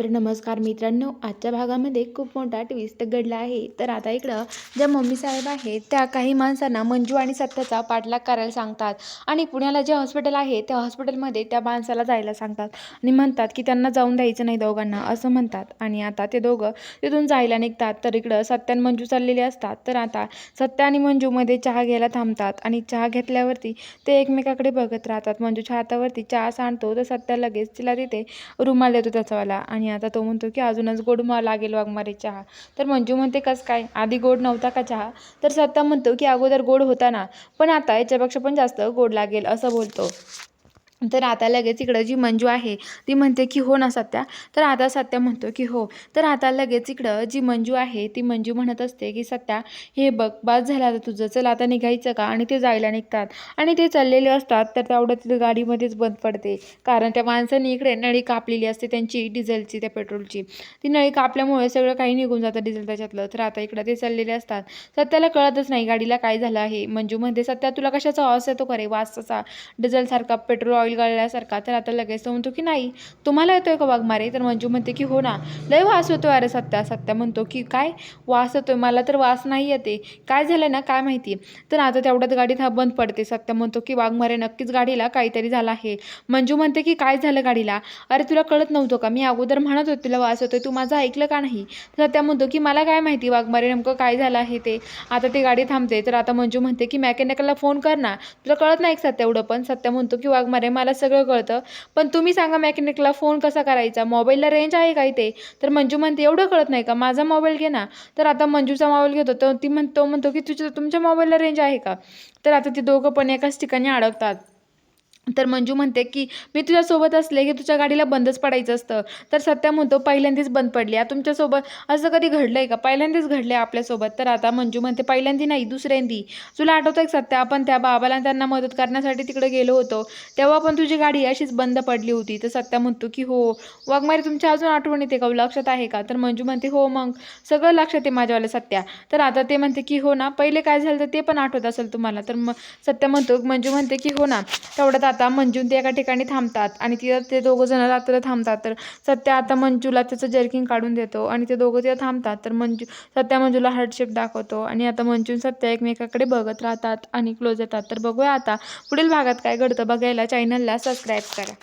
तर नमस्कार मित्रांनो आजच्या भागामध्ये खूप मोठा ट्विस्ट घडला आहे. तर आता इकडं ज्या मम्मी साहेब आहेत त्या काही माणसांना मंजू आणि सत्याचा पाठलाग करायला सांगतात. आणि पुण्याला जे हॉस्पिटल आहे त्या हॉस्पिटलमध्ये त्या माणसाला जायला सांगतात. आणि म्हणतात की त्यांना जाऊन द्यायचं नाही दोघांना असं म्हणतात. आणि आता ते दोघं तिथून जायला निघतात. तर इकडं सत्या आणि मंजू चाललेले असतात. तर आता सत्या आणि मंजूमध्ये चहा घ्यायला थांबतात. आणि चहा घेतल्यावरती ते एकमेकाकडे बघत राहतात. मंजूच्या हातावरती चहा सांडतो. तर सत्या लगेच तिला तिथे रुमाल देतो त्याचावाला आणि आता तो म्हणतो की अजूनच गोड मा लागेल वाघमारे चहा. तर मंजू म्हणते कसं काय? आधी गोड नव्हता का चहा? तर सत्ता म्हणतो की अगोदर गोड होता ना. पण आता याच्यापेक्षा पण जास्त गोड लागेल असं बोलतो. तर आता लगेच इकडं जी मंजू आहे ती म्हणते की हो ना सत्या. तर आता सत्या म्हणतो की हो. तर आता लगेच इकडं जी मंजू आहे ती मंजू म्हणत असते की सत्या हे बघ बाद झालं आता तुझं. चल आता निघायचं का? आणि ते जायला निघतात. आणि ते चाललेले असतात तर तेवढं तिथं गाडीमध्येच बंद पडते. कारण त्या माणसाने इकडे नळी कापलेली असते त्यांची डिझेलची त्या पेट्रोलची. ती नळी कापल्यामुळे सगळं काही निघून जातं डिझेल त्याच्यातलं. तर आता इकडं ते चाललेले असतात. सत्याला कळतच नाही गाडीला काय झालं आहे? मंजू म्हणते सत्या तुला कशाचा वास येतो खरे वास तसा डिझेलसारखा पेट्रोल ऑइल गळल्यासारखा. तर आता लगेच तो म्हणतो की नाही तुम्हाला येतोय का वाघमारे तर मंजू म्हणते की हो ना. लय वास होतो अरे सत्या सत्या. म्हणतो की काय वास होतोय? मला तर वास नाही येते. काय झालं ना? काय माहिती? तर आता तेवढ्यात गाडी था बंद पडते. सत्या म्हणतो की वाघमारे नक्कीच गाडीला काहीतरी झालं आहे. मंजू म्हणते की काय झालं गाडीला? अरे तुला कळत नव्हतं का? मी अगोदर म्हणत होते तुला वास होतोय. तू माझं ऐकलं का नाही? तर सत्या म्हणतो की मला काय माहिती वाघमारे नेमकं काय झालं आहे ते? आता ती गाडी थांबते. तर आता मंजू म्हणते की मेकॅनिकला फोन कर ना. तुला कळत नाही का सत्या एवढं पण? सत्या म्हणतो की वाघमारे मला सगळं कळतं. पण तुम्ही सांगा मेकॅनिकला फोन कसा करायचा? मोबाईलला रेंज आहे का इथे? तर मंजू म्हणते एवढं कळत नाही का? माझा मोबाईल घे ना. तर आता मंजूचा मोबाईल घेतो. तर ती म्हणतो म्हणतो की तुझ्या तुमच्या मोबाईलला रेंज आहे का? तर आता ती दोघं पण एकाच ठिकाणी अडकतात. तर मंजू म्हणते की मी तुझ्यासोबत असले की तुझ्या गाडीला बंदच पडायचं असतं. तर सत्या म्हणतो पहिल्यांदाच बंद पडली. तुमच्यासोबत असं कधी घडलं आहे का? पहिल्यांदाच घडलं आहे आपल्यासोबत. तर आता मंजू म्हणते पहिल्यांदी नाही दुसऱ्यांदी. तुला आठवतं आहे सत्या? आपण त्या बाबाला त्यांना मदत करण्यासाठी तिकडे गेलो होतो. तेव्हा पण तुझी गाडी अशीच बंद पडली होती. तर सत्या म्हणतो की हो. वाघमारी तुमच्या अजून आठवण येते का लक्षात आहे का? तर मंजू म्हणते हो मग. सगळं लक्षात आहे माझ्यावाल्या सत्या. तर आता ते म्हणते की हो ना. पहिले काय झालं तर ते पण आठवत असेल तुम्हाला. तर मग सत्या म्हणतो मंजू म्हणते की हो ना. तेवढ्यात आता मंजून ते एका ठिकाणी थांबतात आणि तिथं ते दोघं जण रात्र थांबतात. तर सत्या आता मंजूला त्याचं जर्किंग काढून देतो आणि ते दोघं तिथं थांबतात. तर मंजू सत्या मंजूला हार्डशेप दाखवतो आणि आता मंजून सत्या एकमेकाकडे बघत राहतात आणि क्लोज येतात. तर बघूया आता पुढील भागात काय घडतं बघायला. चॅनलला सबस्क्राईब करा.